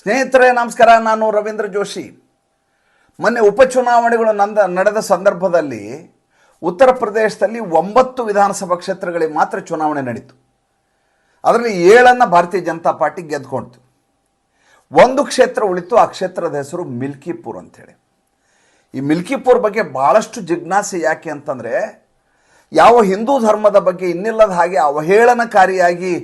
ಸ್ನೇಹಿತರೆ, ನಮಸ್ಕಾರ. ನಾನು ರವೀಂದ್ರ ಜೋಶಿ. ಮೊನ್ನೆ ಉಪಚುನಾವಣೆಗಳು ನಂದ, ನಡೆದ ಸಂದರ್ಭದಲ್ಲಿ ಉತ್ತರ ಪ್ರದೇಶದಲ್ಲಿ ಒಂಬತ್ತು ವಿಧಾನಸಭಾ ಕ್ಷೇತ್ರಗಳಿಗೆ ಮಾತ್ರ ಚುನಾವಣೆ ನಡೀತು. ಅದರಲ್ಲಿ ಏಳನ್ನು ಭಾರತೀಯ ಜನತಾ ಪಾರ್ಟಿ ಗೆದ್ಕೊಳ್ತು ಒಂದು ಕ್ಷೇತ್ರ ಉಳಿತು, ಆ ಕ್ಷೇತ್ರದ ಹೆಸರು ಮಿಲ್ಕಿಪುರ್ ಅಂಥೇಳಿ ಈ ಮಿಲ್ಕಿಪುರ್ ಬಗ್ಗೆ ಭಾಳಷ್ಟು ಜಿಜ್ಞಾಸೆ ಯಾಕೆ ಅಂತಂದರೆ, ಯಾವ ಹಿಂದೂ ಧರ್ಮದ ಬಗ್ಗೆ ಇನ್ನಿಲ್ಲದ ಹಾಗೆ ಅವಹೇಳನಕಾರಿಯಾಗಿ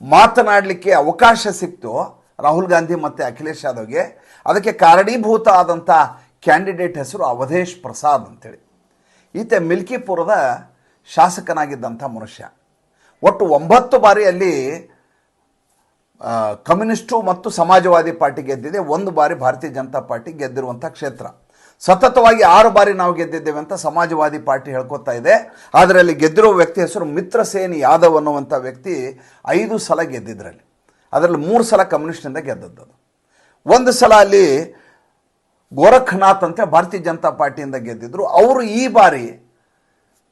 ಮಾತನಾಡಲಿಕ್ಕೆ ಅವಕಾಶ ಸಿಕ್ತು. ರಾಹುಲ್ ಗಾಂಧಿ ಮತ್ತು ಅಖಿಲೇಶ್ ಯಾದವ್ಗೆ. ಅದಕ್ಕೆ ಕಾರಣೀಭೂತ ಆದಂಥ ಕ್ಯಾಂಡಿಡೇಟ್ ಹೆಸರು ಅವಧೇಶ್ ಪ್ರಸಾದ್ ಅಂತೇಳಿ. ಈತ ಮಿಲ್ಕಿಪುರದ ಶಾಸಕನಾಗಿದ್ದಂಥ ಮನುಷ್ಯ. ಒಟ್ಟು ಒಂಬತ್ತು ಬಾರಿ ಅಲ್ಲಿ ಕಮ್ಯುನಿಸ್ಟು ಮತ್ತು ಸಮಾಜವಾದಿ ಪಾರ್ಟಿ ಗೆದ್ದಿದೆ, ಒಂದು ಬಾರಿ ಭಾರತೀಯ ಜನತಾ ಪಾರ್ಟಿ ಗೆದ್ದಿರುವಂಥ ಕ್ಷೇತ್ರ. ಸತತವಾಗಿ ಆರು ಬಾರಿ ನಾವು ಗೆದ್ದಿದ್ದೇವೆ ಅಂತ ಸಮಾಜವಾದಿ ಪಾರ್ಟಿ ಹೇಳ್ಕೊತಾ ಇದೆ. ಆದರೆ ಅಲ್ಲಿ ಗೆದ್ದಿರೋ ವ್ಯಕ್ತಿ ಹೆಸರು ಮಿತ್ರಸೇನ್ ಯಾದವ್ ಅನ್ನುವಂಥ ವ್ಯಕ್ತಿ ಐದು ಸಲ ಗೆದ್ದಿದ್ರಲ್ಲಿ. ಅದರಲ್ಲಿ ಮೂರು ಸಲ ಕಮ್ಯುನಿಸ್ಟ್ನಿಂದ ಗೆದ್ದದ್ದು ಒಂದು ಸಲ ಅಲ್ಲಿ ಗೋರಖನಾಥ್ ಅಂತ ಭಾರತೀಯ ಜನತಾ ಪಾರ್ಟಿಯಿಂದ ಗೆದ್ದಿದ್ರು. ಅವರು ಈ ಬಾರಿ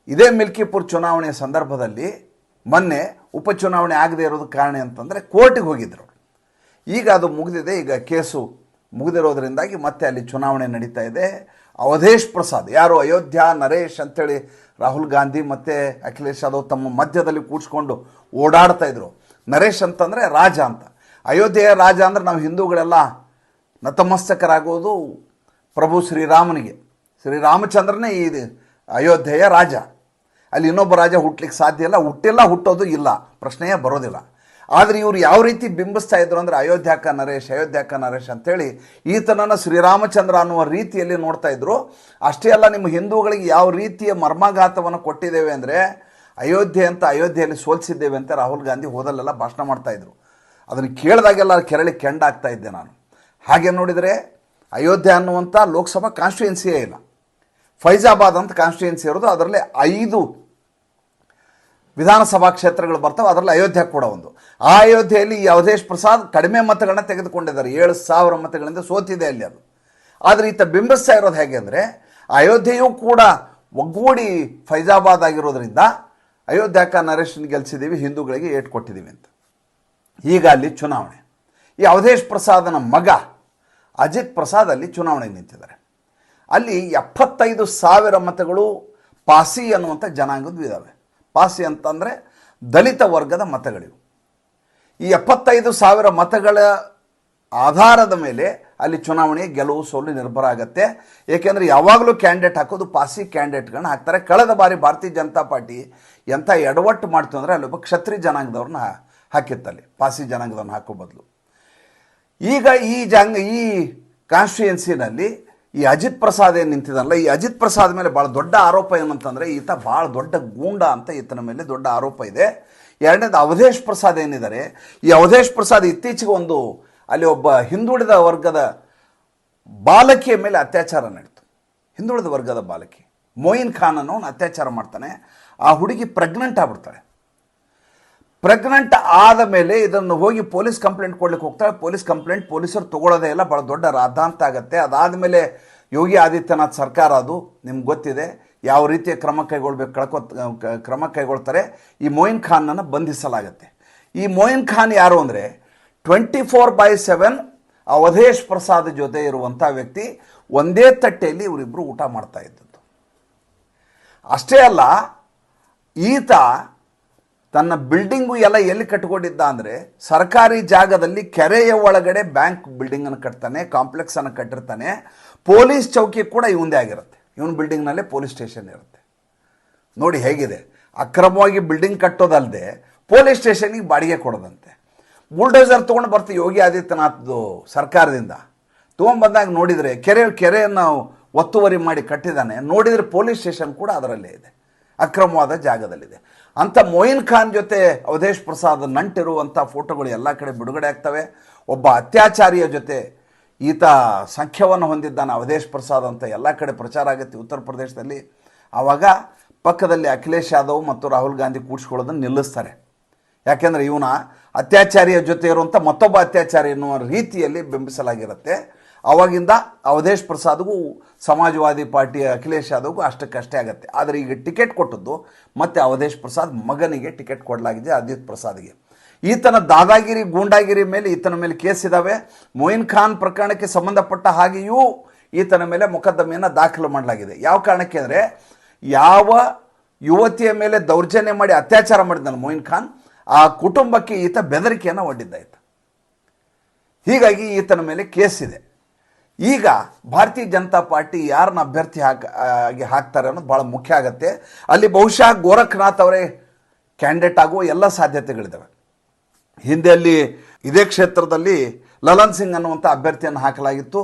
ಇದೇ ಮಿಲ್ಕಿಪುರ್ ಚುನಾವಣೆಯ ಸಂದರ್ಭದಲ್ಲಿ ಮೊನ್ನೆ ಉಪಚುನಾವಣೆ ಆಗದೇ ಇರೋದು ಕಾರಣ ಅಂತಂದರೆ ಕೋರ್ಟಿಗೆ ಹೋಗಿದ್ರು. ಈಗ ಅದು ಮುಗಿದಿದೆ. ಈಗ ಕೇಸು ಮುಗಿದಿರೋದ್ರಿಂದಾಗಿ ಮತ್ತೆ ಅಲ್ಲಿ ಚುನಾವಣೆ ನಡೀತಾ ಇದೆ. ಅವಧೇಶ್ ಪ್ರಸಾದ್, ಯಾರು ಅಯೋಧ್ಯ, ನರೇಶ್ ಅಂತೇಳಿ ರಾಹುಲ್ ಗಾಂಧಿ ಮತ್ತು ಅಖಿಲೇಶ್ ಯಾದವ್ ತಮ್ಮ ಮಧ್ಯದಲ್ಲಿ ಕೂಡಿಸ್ಕೊಂಡು ಓಡಾಡ್ತಾ ಇದ್ರು. ನರೇಶ್ ಅಂತಂದರೆ ರಾಜ ಅಂತ. ಅಯೋಧ್ಯೆಯ ರಾಜ ಅಂದರೆ ನಾವು ಹಿಂದೂಗಳೆಲ್ಲ ನತಮಸ್ತಕರಾಗೋದು ಪ್ರಭು ಶ್ರೀರಾಮನಿಗೆ. ಶ್ರೀರಾಮಚಂದ್ರನೇ ಈ ಅಯೋಧ್ಯೆಯ ರಾಜ. ಅಲ್ಲಿ ಇನ್ನೊಬ್ಬ ರಾಜ ಹುಟ್ಲಿಕ್ಕೆ ಸಾಧ್ಯ ಇಲ್ಲ. ಹುಟ್ಟಿಲ್ಲ, ಹುಟ್ಟೋದು ಇಲ್ಲ. ಪ್ರಶ್ನೆಯೇ ಬರೋದಿಲ್ಲ. ಆದರೆ ಇವರು ಯಾವ ರೀತಿ ಬಿಂಬಿಸ್ತಾ ಇದ್ರು ಅಂದರೆ ಅಯೋಧ್ಯಾಕ ನರೇಶ್ ಅಯೋಧ್ಯಾಕ ನರೇಶ್ ಅಂತೇಳಿ ಈತನನ್ನು ಶ್ರೀರಾಮಚಂದ್ರ ಅನ್ನುವ ರೀತಿಯಲ್ಲಿ ನೋಡ್ತಾ ಇದ್ರು. ಅಷ್ಟೇ ಅಲ್ಲ, ನಿಮ್ಮ ಹಿಂದೂಗಳಿಗೆ ಯಾವ ರೀತಿಯ ಮರ್ಮಾಘಾತವನ್ನು ಕೊಟ್ಟಿದ್ದೇವೆ ಅಂದರೆ ಅಯೋಧ್ಯೆ ಅಂತ ಅಯೋಧ್ಯೆಯಲ್ಲಿ ಸೋಲಿಸಿದ್ದೇವೆ ಅಂತ ರಾಹುಲ್ ಗಾಂಧಿ ಹೋದಲ್ಲೆಲ್ಲ ಭಾಷಣ ಮಾಡ್ತಾಯಿದ್ರು ಅದನ್ನು ಕೇಳಿದಾಗೆಲ್ಲ ಕೆರಳಿ ಕೆಂಡಾಗ್ತಾ ಇದ್ದೆ ನಾನು. ಹಾಗೆ ನೋಡಿದರೆ ಅಯೋಧ್ಯೆ ಅನ್ನುವಂಥ ಲೋಕಸಭಾ ಕಾನ್ಸ್ಟಿಟ್ಯೂಯೆನ್ಸಿಯೇ ಇಲ್ಲ. ಫೈಜಾಬಾದ್ ಅಂತ ಕಾನ್ಸ್ಟಿಟ್ಯೂಯೆನ್ಸಿ ಇರೋದು, ಅದರಲ್ಲಿ ಐದು ವಿಧಾನಸಭಾ ಕ್ಷೇತ್ರಗಳು ಬರ್ತವೆ, ಅದರಲ್ಲಿ ಅಯೋಧ್ಯೆ ಕೂಡ ಒಂದು. ಆ ಅಯೋಧ್ಯೆಯಲ್ಲಿ ಈ ಅವಧೇಶ್ ಪ್ರಸಾದ್ ಕಡಿಮೆ ಮತಗಳನ್ನ ತೆಗೆದುಕೊಂಡಿದ್ದಾರೆ. ಏಳು ಸಾವಿರ ಮತಗಳಿಂದ ಸೋತಿದೆ ಅಲ್ಲಿ ಅದು. ಆದರೆ ಈತ ಬಿಂಬಿಸ್ತಾ ಇರೋದು ಹೇಗೆ ಅಂದರೆ, ಅಯೋಧ್ಯೆಯೂ ಕೂಡ ಒಗ್ಗೂಡಿ ಫೈಜಾಬಾದ್ ಆಗಿರೋದ್ರಿಂದ ಅಯೋಧ್ಯಕ ನರೇಶನ್ ಗೆಲ್ಸಿದ್ದೀವಿ ಹಿಂದೂಗಳಿಗೆ ಏಟ್ ಕೊಟ್ಟಿದ್ದೀವಿ ಅಂತ. ಈಗ ಅಲ್ಲಿ ಚುನಾವಣೆ. ಈ ಅವಧೇಶ್ ಪ್ರಸಾದನ ಮಗ ಅಜಿತ್ ಪ್ರಸಾದ್ ಅಲ್ಲಿ ಚುನಾವಣೆಗೆ ನಿಂತಿದ್ದಾರೆ. ಅಲ್ಲಿ ಎಪ್ಪತ್ತೈದು ಸಾವಿರ ಮತಗಳು ಪಾಸಿ ಅನ್ನುವಂಥ ಜನಾಂಗದ್ದು ಇದ್ದಾವೆ ಪಾಸಿ ಅಂತಂದರೆ ದಲಿತ ವರ್ಗದ ಮತಗಳಿವು. ಈ ಎಪ್ಪತ್ತೈದು ಸಾವಿರ ಮತಗಳ ಆಧಾರದ ಮೇಲೆ ಅಲ್ಲಿ ಚುನಾವಣೆ ಗೆಲುವು ಸೋಲು ನಿರ್ಭರ ಆಗುತ್ತೆ. ಏಕೆಂದರೆ ಯಾವಾಗಲೂ ಕ್ಯಾಂಡಿಡೇಟ್ ಹಾಕೋದು ಪಾಸಿ ಕ್ಯಾಂಡಿಡೇಟ್ಗಳನ್ನ ಹಾಕ್ತಾರೆ. ಕಳೆದ ಬಾರಿ ಭಾರತೀಯ ಜನತಾ ಪಾರ್ಟಿ ಎಂಥ ಎಡವಟ್ಟು ಮಾಡ್ತು ಅಂದರೆ ಅಲ್ಲೊಬ್ಬ ಕ್ಷತ್ರಿ ಜನಾಂಗದವ್ರನ್ನ ಹಾಕಿತ್ತಲ್ಲಿ. ಪಾಸಿ ಜನಾಂಗದವ್ರನ್ನ ಹಾಕೋ ಬದಲು. ಈಗ ಈ ಜಂಗ, ಈ ಕಾನ್ಸ್ಟಿಟ್ಯೂನ್ಸಿನಲ್ಲಿ ಈ ಅಜಿತ್ ಪ್ರಸಾದ್ ಏನು ನಿಂತಿದ್ದಾನಲ್ಲ, ಈ ಅಜಿತ್ ಪ್ರಸಾದ್ ಮೇಲೆ ಭಾಳ ದೊಡ್ಡ ಆರೋಪ ಏನಂತಂದರೆ ಈತ ಭಾಳ ದೊಡ್ಡ ಗೂಂಡ ಅಂತ ಈತನ ಮೇಲೆ ದೊಡ್ಡ ಆರೋಪ ಇದೆ. ಎರಡನೇದು ಅವಧೇಶ್ ಪ್ರಸಾದ್ ಏನಿದ್ದಾರೆ, ಈ ಅವಧೇಶ್ ಪ್ರಸಾದ್ ಇತ್ತೀಚೆಗೆ ಒಂದು ಅಲ್ಲಿ ಒಬ್ಬ ಹಿಂದುಳಿದ ವರ್ಗದ ಬಾಲಕಿಯ ಮೇಲೆ ಅತ್ಯಾಚಾರ ನಡೀತು. ಹಿಂದುಳಿದ ವರ್ಗದ ಬಾಲಕಿ. ಮೊಯಿನ್ ಖಾನ್ ಅನ್ನೋನು ಅತ್ಯಾಚಾರ ಮಾಡ್ತಾನೆ. ಆ ಹುಡುಗಿ ಪ್ರೆಗ್ನೆಂಟ್ ಆಗ್ಬಿಡ್ತಾಳೆ. ಪ್ರೆಗ್ನೆಂಟ್ ಆದ ಮೇಲೆ ಇದನ್ನು ಹೋಗಿ ಪೊಲೀಸ್ ಕಂಪ್ಲೇಂಟ್ ಕೊಡ್ಲಿಕ್ಕೆ ಹೋಗ್ತಾಳೆ. ಪೊಲೀಸ್ ಕಂಪ್ಲೇಂಟ್ ಪೊಲೀಸರು ತಗೊಳ್ಳೋದೇ ಇಲ್ಲ. ಭಾಳ ದೊಡ್ಡ ರಾಧಾಂತ ಆಗುತ್ತೆ. ಅದಾದ ಮೇಲೆ ಯೋಗಿ ಆದಿತ್ಯನಾಥ್ ಸರ್ಕಾರ ಅದು. ನಿಮ್ಗೆ ಗೊತ್ತಿದೆ. ಯಾವ ರೀತಿಯ ಕ್ರಮ ಕೈಗೊಳ್ಬೇಕು, ಕಳ್ಕೊ ಕ್ರಮ ಕೈಗೊಳ್ತಾರೆ. ಈ ಮೊಯಿನ್ ಖಾನ್ನನ್ನು ಬಂಧಿಸಲಾಗುತ್ತೆ. ಈ ಮೊಯಿನ್ ಖಾನ್ ಯಾರು ಅಂದರೆ twenty four by seven Avadhesh Prasad ಜೊತೆ ಇರುವಂಥ ವ್ಯಕ್ತಿ ಒಂದೇ ತಟ್ಟೆಯಲ್ಲಿ ಇವರಿಬ್ಬರು ಊಟ ಮಾಡ್ತಾ ಇದ್ದದ್ದು. ಅಷ್ಟೇ ಅಲ್ಲ, ಈತ ತನ್ನ ಬಿಲ್ಡಿಂಗು ಎಲ್ಲ ಎಲ್ಲಿ ಕಟ್ಕೊಂಡಿದ್ದ ಅಂದರೆ ಸರ್ಕಾರಿ ಜಾಗದಲ್ಲಿ ಕೆರೆಯ ಒಳಗಡೆ ಬ್ಯಾಂಕ್ ಬಿಲ್ಡಿಂಗನ್ನು ಕಟ್ತಾನೆ ಕಾಂಪ್ಲೆಕ್ಸನ್ನು ಕಟ್ಟಿರ್ತಾನೆ. ಪೊಲೀಸ್ ಚೌಕಿ ಕೂಡ ಇವಂದೇ ಆಗಿರುತ್ತೆ. ಇವನ್ ಬಿಲ್ಡಿಂಗ್ನಲ್ಲೇ ಪೊಲೀಸ್ ಸ್ಟೇಷನ್ ಇರುತ್ತೆ. ನೋಡಿ ಹೇಗಿದೆ. ಅಕ್ರಮವಾಗಿ ಬಿಲ್ಡಿಂಗ್ ಕಟ್ಟೋದಲ್ಲದೆ ಪೊಲೀಸ್ ಸ್ಟೇಷನಿಗೆ ಬಾಡಿಗೆ ಕೊಡೋದಂತೆ. ಬುಲ್ಡೋಸರ್ ತೊಗೊಂಡು ಬರ್ತೀವಿ. ಯೋಗಿ ಆದಿತ್ಯನಾಥ್ದು ಸರ್ಕಾರದಿಂದ. ತೊಗೊಂಡ್ಬಂದಾಗ ನೋಡಿದರೆ ಕೆರೆ, ಕೆರೆಯನ್ನು ಒತ್ತುವರಿ ಮಾಡಿ ಕಟ್ಟಿದ್ದಾನೆ. ನೋಡಿದರೆ ಪೊಲೀಸ್ ಸ್ಟೇಷನ್ ಕೂಡ ಅದರಲ್ಲೇ ಇದೆ. ಅಕ್ರಮವಾದ ಜಾಗದಲ್ಲಿದೆ. ಅಂಥ ಮೊಯಿನ್ ಖಾನ್ ಜೊತೆ ಅವಧೇಶ್ ಪ್ರಸಾದ್ ನಂಟಿರುವಂಥ ಫೋಟೋಗಳು ಎಲ್ಲ ಕಡೆ ಬಿಡುಗಡೆ ಆಗ್ತವೆ. ಒಬ್ಬ ಅತ್ಯಾಚಾರಿಯ ಜೊತೆ ಈತ ಸಂಖ್ಯವನ್ನು ಹೊಂದಿದ್ದಾನೆ. ಅವಧೇಶ್ ಪ್ರಸಾದ್ ಅಂತ ಎಲ್ಲ ಕಡೆ ಪ್ರಚಾರ ಆಗುತ್ತೆ ಉತ್ತರ ಪ್ರದೇಶದಲ್ಲಿ. ಆವಾಗ ಪಕ್ಕದಲ್ಲಿ ಅಖಿಲೇಶ್ ಯಾದವ್ ಮತ್ತು ರಾಹುಲ್ ಗಾಂಧಿ ಕೂಡಿಸ್ಕೊಳ್ಳೋದನ್ನು ನಿಲ್ಲಿಸ್ತಾರೆ. ಯಾಕೆಂದರೆ ಇವನ ಅತ್ಯಾಚಾರಿಯ ಜೊತೆ ಇರುವಂಥ ಮತ್ತೊಬ್ಬ ಅತ್ಯಾಚಾರಿ ಎನ್ನುವ ರೀತಿಯಲ್ಲಿ ಬಿಂಬಿಸಲಾಗಿರುತ್ತೆ. ಅವಾಗಿಂದ ಅವಧೇಶ್ ಪ್ರಸಾದ್ಗೂ ಸಮಾಜವಾದಿ ಪಾರ್ಟಿಯ ಅಖಿಲೇಶ್ ಯಾದವ್ಗೂ ಅಷ್ಟಕ್ಕಷ್ಟೇ ಆಗುತ್ತೆ. ಆದರೆ ಈಗ ಟಿಕೆಟ್ ಕೊಟ್ಟದ್ದು ಮತ್ತೆ ಅವಧೇಶ್ ಪ್ರಸಾದ್ ಮಗನಿಗೆ ಟಿಕೆಟ್ ಕೊಡಲಾಗಿದೆ ಅಜಿತ್ ಪ್ರಸಾದ್ಗೆ. ಈತನ ದಾದಾಗಿರಿ, ಗೂಂಡಾಗಿರಿ ಮೇಲೆ ಈತನ ಮೇಲೆ ಕೇಸ್ ಇದ್ದಾವೆ ಮೊಯಿನ್ ಖಾನ್ ಪ್ರಕರಣಕ್ಕೆ ಸಂಬಂಧಪಟ್ಟ ಹಾಗೆಯೂ ಈತನ ಮೇಲೆ ಮೊಕದ್ದಮೆಯನ್ನು ದಾಖಲು ಮಾಡಲಾಗಿದೆ. ಯಾವ ಕಾರಣಕ್ಕೆ ಅಂದರೆ ಯಾವ ಯುವತಿಯ ಮೇಲೆ ದೌರ್ಜನ್ಯ ಮಾಡಿ ಅತ್ಯಾಚಾರ ಮಾಡಿದ್ದಾನೆ ಮೊಯಿನ್ ಖಾನ್. ಆ ಕುಟುಂಬಕ್ಕೆ ಈತ ಬೆದರಿಕೆಯನ್ನು ಒಡ್ಡಿದ್ದಾಯಿತು ಹೀಗಾಗಿ ಈತನ ಮೇಲೆ ಕೇಸ್ ಇದೆ. ಈಗ ಭಾರತೀಯ ಜನತಾ ಪಾರ್ಟಿ ಯಾರನ್ನ ಅಭ್ಯರ್ಥಿ ಹಾಕ ಆಗಿ ಹಾಕ್ತಾರೆ ಅನ್ನೋದು ಭಾಳ ಮುಖ್ಯ ಆಗುತ್ತೆ. ಅಲ್ಲಿ ಬಹುಶಃ ಗೋರಖ್ನಾಥ್ ಅವರೇ ಕ್ಯಾಂಡಿಡೇಟ್ ಆಗುವ ಎಲ್ಲ ಸಾಧ್ಯತೆಗಳಿದ್ದಾವೆ ಹಿಂದೆ ಅಲ್ಲಿ ಇದೇ ಕ್ಷೇತ್ರದಲ್ಲಿ ಲಲನ್ ಸಿಂಗ್ ಅನ್ನುವಂಥ ಅಭ್ಯರ್ಥಿಯನ್ನು ಹಾಕಲಾಗಿತ್ತು.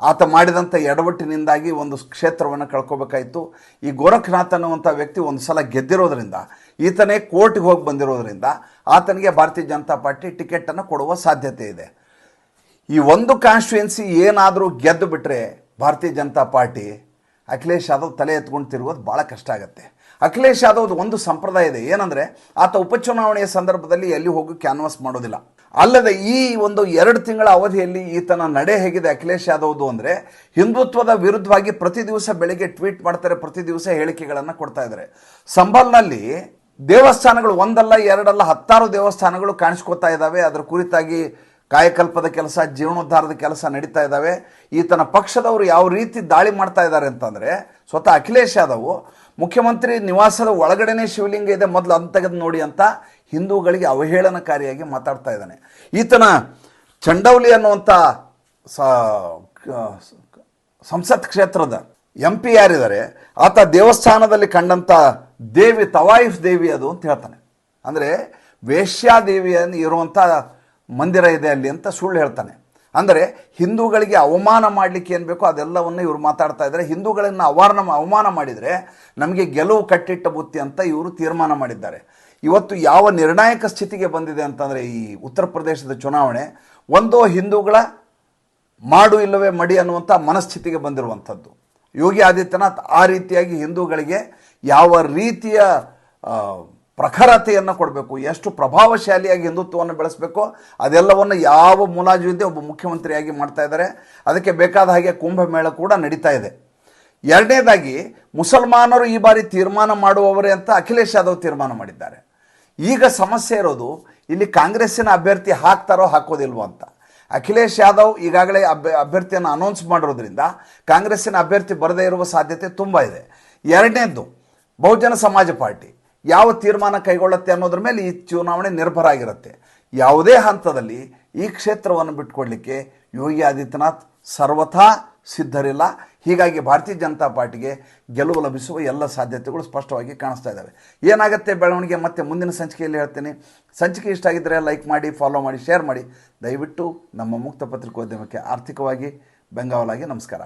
ಆತ ಮಾಡಿದಂಥ ಎಡವಟ್ಟಿನಿಂದಾಗಿ ಒಂದು ಕ್ಷೇತ್ರವನ್ನು ಕಳ್ಕೊಬೇಕಾಯಿತು. ಈ ಗೋರಖನಾಥ್ ಅನ್ನುವಂಥ ವ್ಯಕ್ತಿ ಒಂದು ಸಲ ಗೆದ್ದಿರೋದ್ರಿಂದ, ಈತನೇ ಕೋರ್ಟ್ಗೆ ಹೋಗಿ ಬಂದಿರೋದ್ರಿಂದ ಆತನಿಗೆ ಭಾರತೀಯ ಜನತಾ ಪಾರ್ಟಿ ಟಿಕೆಟನ್ನು ಕೊಡುವ ಸಾಧ್ಯತೆ ಇದೆ. ಈ ಒಂದು ಕಾನ್ಸ್ಟಿಟ್ಯೂಯೆನ್ಸಿ ಏನಾದರೂ ಗೆದ್ದು ಬಿಟ್ಟರೆ ಭಾರತೀಯ ಜನತಾ ಪಾರ್ಟಿ, ಅಖಿಲೇಶ್ ಯಾದವ್ ತಲೆ ಎತ್ಕೊಂಡು ತಿರುಗೋದು ಭಾಳ ಕಷ್ಟ ಆಗುತ್ತೆ. ಅಖಿಲೇಶ್ ಯಾದವ್ದು ಒಂದು ಸಂಪ್ರದಾಯ ಇದೆ. ಏನಂದರೆ, ಆತ ಉಪಚುನಾವಣೆಯ ಸಂದರ್ಭದಲ್ಲಿ ಎಲ್ಲಿ ಹೋಗಿ ಕ್ಯಾನ್ವಾಸ್ ಮಾಡೋದಿಲ್ಲ. ಅಲ್ಲದೆ ಈ ಒಂದು ಎರಡು ತಿಂಗಳ ಅವಧಿಯಲ್ಲಿ ಈತನ ನಡೆ ಹೇಗಿದೆ ಅಖಿಲೇಶ್ ಯಾದವ್ದು ಅಂದರೆ ಹಿಂದುತ್ವದ ವಿರುದ್ಧವಾಗಿ ಪ್ರತಿ ದಿವಸ ಬೆಳಿಗ್ಗೆ ಟ್ವೀಟ್ ಮಾಡ್ತಾರೆ, ಪ್ರತಿ ದಿವಸ ಹೇಳಿಕೆಗಳನ್ನು ಕೊಡ್ತಾ ಇದ್ದಾರೆ. ಸಂಬಲ್ನಲ್ಲಿ ದೇವಸ್ಥಾನಗಳು ಒಂದಲ್ಲ, ಎರಡಲ್ಲ, ಹತ್ತಾರು ದೇವಸ್ಥಾನಗಳು ಕಾಣಿಸ್ಕೊತಾ ಇದ್ದಾವೆ. ಅದರ ಕುರಿತಾಗಿ ಕಾಯಕಲ್ಪದ ಕೆಲಸ ಜೀರ್ಣೋದ್ಧಾರದ ಕೆಲಸ ನಡೀತಾ ಇದ್ದಾವೆ. ಈತನ ಪಕ್ಷದವರು ಯಾವ ರೀತಿ ದಾಳಿ ಮಾಡ್ತಾ ಇದ್ದಾರೆ ಅಂತಂದರೆ ಸ್ವತಃ ಅಖಿಲೇಶ್ ಯಾದವ್ ಮುಖ್ಯಮಂತ್ರಿ ನಿವಾಸದ ಒಳಗಡೆನೇ ಶಿವಲಿಂಗ ಇದೆ, ಮೊದಲು ತೆಗೆದು ನೋಡಿ ಅಂತ ಹಿಂದೂಗಳಿಗೆ ಅವಹೇಳನಕಾರಿಯಾಗಿ ಮಾತಾಡ್ತಾ ಇದ್ದಾನೆ. ಈತನ ಚಂಡೌಲಿ ಅನ್ನುವಂಥ ಸಂಸತ್ ಕ್ಷೇತ್ರದ ಎಂ ಪಿ ಯಾರಿದ್ದಾರೆ, ಆತ ದೇವಸ್ಥಾನದಲ್ಲಿ ಕಂಡಂಥ ದೇವಿ, ತವಾಯಿಫ್ ದೇವಿ ಅದು ಅಂತ ಹೇಳ್ತಾನೆ. ಅಂದರೆ ವೇಶ್ಯಾದೇವಿಯನ್ನು ಇರುವಂಥ ಮಂದಿರ ಇದೆ ಅಲ್ಲಿ ಅಂತ ಸುಳ್ಳು ಹೇಳ್ತಾನೆ. ಅಂದರೆ ಹಿಂದೂಗಳಿಗೆ ಅವಮಾನ ಮಾಡಲಿಕ್ಕೆ ಏನು ಬೇಕೋ ಅದೆಲ್ಲವನ್ನು ಇವರು ಮಾತಾಡ್ತಾ ಇದ್ದಾರೆ. ಹಿಂದೂಗಳನ್ನು ಅವಾರ್ನ, ಅವಮಾನ ಮಾಡಿದರೆ ನಮಗೆ ಗೆಲುವು ಕಟ್ಟಿಟ್ಟ ಬುತ್ತಿ ಅಂತ ಇವರು ತೀರ್ಮಾನ ಮಾಡಿದ್ದಾರೆ. ಇವತ್ತು ಯಾವ ನಿರ್ಣಾಯಕ ಸ್ಥಿತಿಗೆ ಬಂದಿದೆ ಅಂತಂದರೆ ಈ ಉತ್ತರ ಪ್ರದೇಶದ ಚುನಾವಣೆ ಒಂದೋ ಹಿಂದೂಗಳ ಮಾಡು ಇಲ್ಲವೇ ಮಡಿ ಅನ್ನುವಂಥ ಮನಸ್ಥಿತಿಗೆ ಬಂದಿರುವಂಥದ್ದು. ಯೋಗಿ ಆದಿತ್ಯನಾಥ್ ಆ ರೀತಿಯಾಗಿ ಹಿಂದೂಗಳಿಗೆ ಯಾವ ರೀತಿಯ ಪ್ರಖರತೆಯನ್ನು ಕೊಡಬೇಕು, ಎಷ್ಟು ಪ್ರಭಾವಶಾಲಿಯಾಗಿ ಹಿಂದುತ್ವವನ್ನು ಬೆಳೆಸಬೇಕು, ಅದೆಲ್ಲವನ್ನು ಯಾವ ಮುಲಾಜಿದ್ದೆ ಒಬ್ಬ ಮುಖ್ಯಮಂತ್ರಿಯಾಗಿ ಮಾಡ್ತಾ ಇದ್ದಾರೆ. ಅದಕ್ಕೆ ಬೇಕಾದ ಹಾಗೆ ಕುಂಭಮೇಳ ಕೂಡ ನಡೀತಾ ಇದೆ. ಎರಡನೇದಾಗಿ ಮುಸಲ್ಮಾನರು ಈ ಬಾರಿ ತೀರ್ಮಾನ ಮಾಡುವವರೇ ಅಂತ ಅಖಿಲೇಶ್ ಯಾದವ್ ತೀರ್ಮಾನ ಮಾಡಿದ್ದಾರೆ. ಈಗ ಸಮಸ್ಯೆ ಇರೋದು, ಇಲ್ಲಿ ಕಾಂಗ್ರೆಸ್ಸಿನ ಅಭ್ಯರ್ಥಿ ಹಾಕ್ತಾರೋ ಹಾಕೋದಿಲ್ವೋ ಅಂತ. ಅಖಿಲೇಶ್ ಯಾದವ್ ಈಗಾಗಲೇ ಅಭ್ಯ, ಅಭ್ಯರ್ಥಿಯನ್ನು ಅನೌನ್ಸ್ ಮಾಡಿರೋದ್ರಿಂದ ಕಾಂಗ್ರೆಸ್ಸಿನ ಅಭ್ಯರ್ಥಿ ಬರದೇ ಇರುವ ಸಾಧ್ಯತೆ ತುಂಬ ಇದೆ. ಎರಡನೇದು ಬಹುಜನ ಸಮಾಜ ಪಾರ್ಟಿ. ಯಾವ ತೀರ್ಮಾನ ಕೈಗೊಳ್ಳುತ್ತೆ ಅನ್ನೋದ್ರ ಮೇಲೆ ಈ ಚುನಾವಣೆ ನಿರ್ಭರ ಆಗಿರುತ್ತೆ. ಯಾವುದೇ ಹಂತದಲ್ಲಿ ಈ ಕ್ಷೇತ್ರವನ್ನು ಬಿಟ್ಕೊಡ್ಲಿಕ್ಕೆ ಯೋಗಿ ಆದಿತ್ಯನಾಥ್ ಸರ್ವಥಾ ಸಿದ್ಧರಿಲ್ಲ. ಹೀಗಾಗಿ ಭಾರತೀಯ ಜನತಾ ಪಾರ್ಟಿಗೆ ಗೆಲುವು ಲಭಿಸುವ ಎಲ್ಲ ಸಾಧ್ಯತೆಗಳು ಸ್ಪಷ್ಟವಾಗಿ ಕಾಣಿಸ್ತಾ ಇದ್ದಾವೆ. ಏನಾಗುತ್ತೆ ಬೆಳವಣಿಗೆ? ಮತ್ತೆ ಮುಂದಿನ ಸಂಚಿಕೆಯಲ್ಲಿ ಹೇಳ್ತೀನಿ. ಸಂಚಿಕೆ ಇಷ್ಟ ಆಗಿದ್ದರೆ ಲೈಕ್ ಮಾಡಿ ಫಾಲೋ ಮಾಡಿ ಶೇರ್ ಮಾಡಿ. ದಯವಿಟ್ಟು ನಮ್ಮ ಮುಕ್ತ ಪತ್ರಿಕೋದ್ಯಮಕ್ಕೆ ಆರ್ಥಿಕವಾಗಿ ಬೆಂಗಾವಲಾಗಿ ನಮಸ್ಕಾರ.